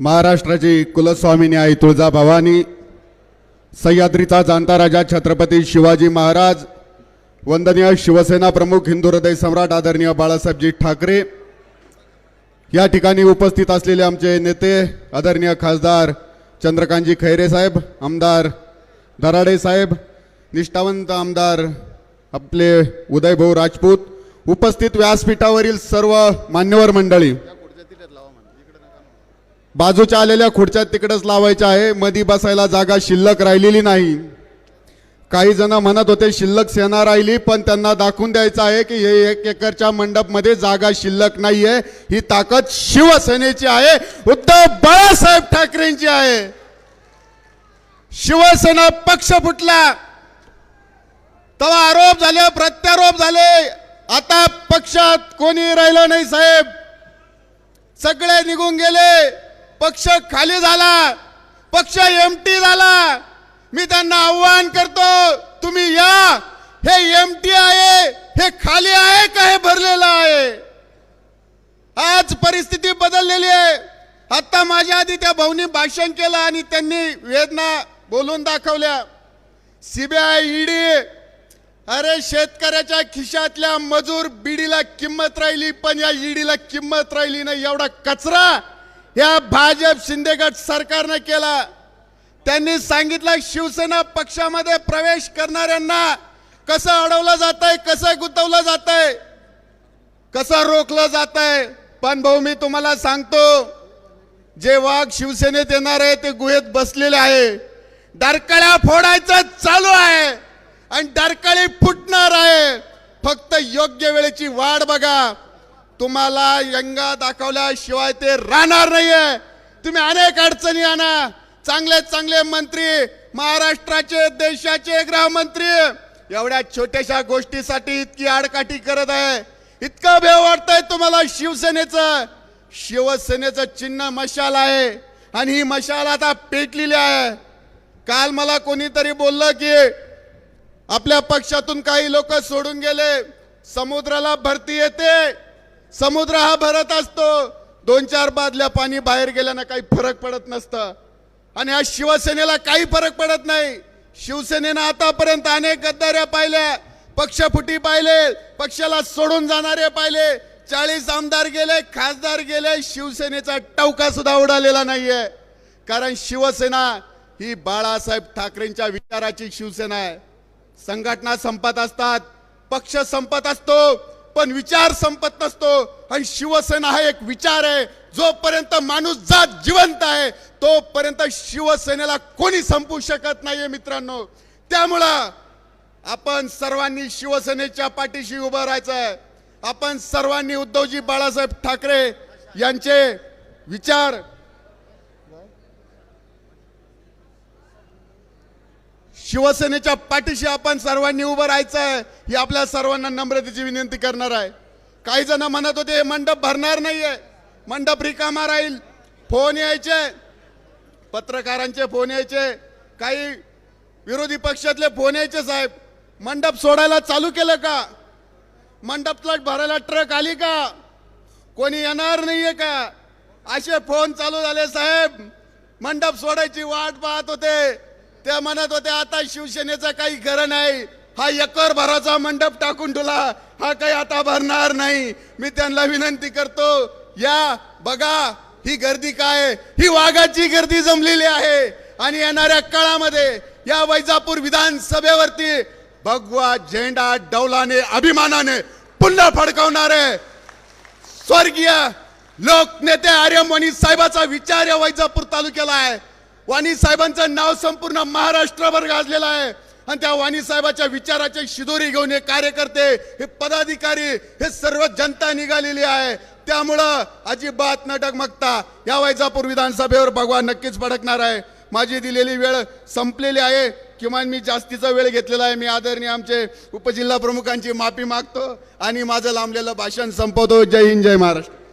महाराष्ट्राची कुलस्वामिनी आई तुळजाभवानी सह्याद्रीचा जाणता राजा छत्रपती शिवाजी महाराज वंदनीय शिवसेना प्रमुख हिंदू हृदय सम्राट आदरणीय बाळासाहेबजी ठाकरे या ठिकाणी उपस्थित असलेले आमचे नेते आदरणीय खासदार चंद्रकांतजी खैरे साहेब आमदार दराडे साहेब निष्ठावंत आमदार आपले उदयभाऊ राजपूत उपस्थित व्यासपीठावरील सर्व मान्यवर मंडळी. बाजूच्या आलेल्या खुर्च्या तिकडंच लावायच्या आहे. मधी बसायला जागा शिल्लक राहिलेली नाही. काही जण म्हणत होते शिल्लक सेना राहिली पण त्यांना दाखवून द्यायचं आहे की हे एक एकरच्या मंडपमध्ये जागा शिल्लक नाहीये. ही ताकद शिवसेनेची आहे. उद्धव बाळासाहेब ठाकरेंची आहे. शिवसेना पक्ष फुटला. तेव्हा आरोप झाले प्रत्यारोप झाले. आता पक्षात कोणी राहिलं नाही साहेब. सगळे निघून गेले. पक्ष खाली झाला. पक्ष एमटी झाला. मी त्यांना आव्हान करतो तुम्ही या. हे एमटी आहे हे खाली आहे का हे भरलेलं आहे? आज परिस्थिती बदललेली आहे. आता माझ्या आधी त्या भाऊनी भाषण केलं आणि त्यांनी वेदना बोलून दाखवल्या. सीबीआय ईडी अरे शेतकऱ्याच्या खिशातल्या मजूर बीडीला किंमत राहिली पण या ईडीला किंमत राहिली नाही एवढा कचरा. या भाजप शिंदेगट सरकारनं केला. त्यांनी सांगितलं शिवसेना पक्षामध्ये प्रवेश करणाऱ्यांना कसं अडवलं जात आहे कसं गुंतवलं जात आहे कसं रोखलं जात आहे पण भाऊ मी तुम्हाला सांगतो जे वाघ शिवसेनेत येणार आहे ते गुहेत बसलेले आहे. डरकळ्या फोडायचं चालू आहे आणि डरकळी फुटणार आहे. फक्त योग्य वेळेची वाट बघा. तुम्हाला यंगा दाखवल्याशिवाय ते राहणार नाहीये. तुम्ही अनेक अडचणी आणा. चांगले चांगले मंत्री महाराष्ट्राचे देशाचे गृहमंत्री एवढ्या छोट्याशा गोष्टीसाठी इतकी आडकाठी करत आहे. इतकं भेव वाटतंय तुम्हाला शिवसेनेचं. शिवसेनेचं चिन्ह मशाल आहे. आणि ही मशाल आता पेटलेली आहे. काल मला कोणीतरी बोललं की आपल्या पक्षातून काही लोक सोडून गेले. समुद्राला भरती येते. समुद्र हा भरत असतो. दोन चार बादल्या पाणी बाहेर गेल्यानं काही फरक पडत नसतं. आणि आज शिवसेनेला काही फरक पडत नाही. शिवसेनेनं आतापर्यंत अनेक गद्दाऱ्या पाहिल्या. पक्षफुटी पाहिले पक्षाला सोडून जाणारे पाहिले. चाळीस आमदार गेले खासदार गेले शिवसेनेचा टवका सुद्धा उडालेला नाहीये. कारण शिवसेना ही बाळासाहेब ठाकरेंच्या विचाराची शिवसेना आहे. संघटना संपत असतात पक्ष संपत असतो. पण विचार संपत नसतो. आणि शिवसेना हा एक विचार आहे. जोपर्यंत माणूस जात जिवंत आहे तोपर्यंत शिवसेनेला कोणी संपू शकत नाहीये मित्रांनो. त्यामुळं आपण सर्वांनी शिवसेनेच्या पाठीशी उभं राहायचं आहे आपण सर्वांनी उद्धवजी बाळासाहेब ठाकरे यांचे विचार शिवसेनेच्या पाठीशी आपण सर्वांनी उभं राहायचं आहे ही आपल्या सर्वांना नम्रतेची विनंती करणार आहे. काही जण म्हणत होते हे मंडप भरणार नाहीये मंडप रिकामा राहील फोन यायचे. पत्रकारांचे फोन यायचे काही विरोधी पक्षातले फोन यायचे साहेब मंडप सोडायला चालू केलं का? मंडपला भरायला ट्रक आली का? कोणी येणार नाहीये का? असे फोन चालू झाले साहेब मंडप सोडायची वाट पाहत होते. त्या म्हणत होते आता शिवसेनेचं काही घर नाही. हा एकर भराचा मंडप टाकून ठेवला. हा काही आता भरणार नाही. मी त्यांना विनंती करतो या बघा ही गर्दी काय ही वाघाची गर्दी जमलेली आहे. आणि येणाऱ्या काळामध्ये या वैजापूर विधानसभेवरती भगवा झेंडा डौलाने अभिमानाने पुन्हा फडकावणार आहे स्वर्गीय लोकनेते आर्यमणी साहेबाचा विचार या वैजापूर तालुक्याला आहे. वाणी साहेबांचं नाव संपूर्ण महाराष्ट्रभर गाजलेलं आहे. आणि त्या वाणी साहेबाच्या विचाराचे शिदोरी घेऊन हे कार्यकर्ते हे पदाधिकारी हे सर्व जनता निघालेली आहे. त्यामुळं अजिबात न डगमगता या वैजापूर विधानसभेवर भगवान नक्कीच भडकणार आहे. माझी दिलेली वेळ संपलेली आहे. किमान मी जास्तीचा वेळ घेतलेला आहे. मी आदरणीय आमचे उपजिल्हा प्रमुखांची माफी मागतो. आणि माझं लांबलेलं भाषण संपवतो. जय हिंद जय महाराष्ट्र.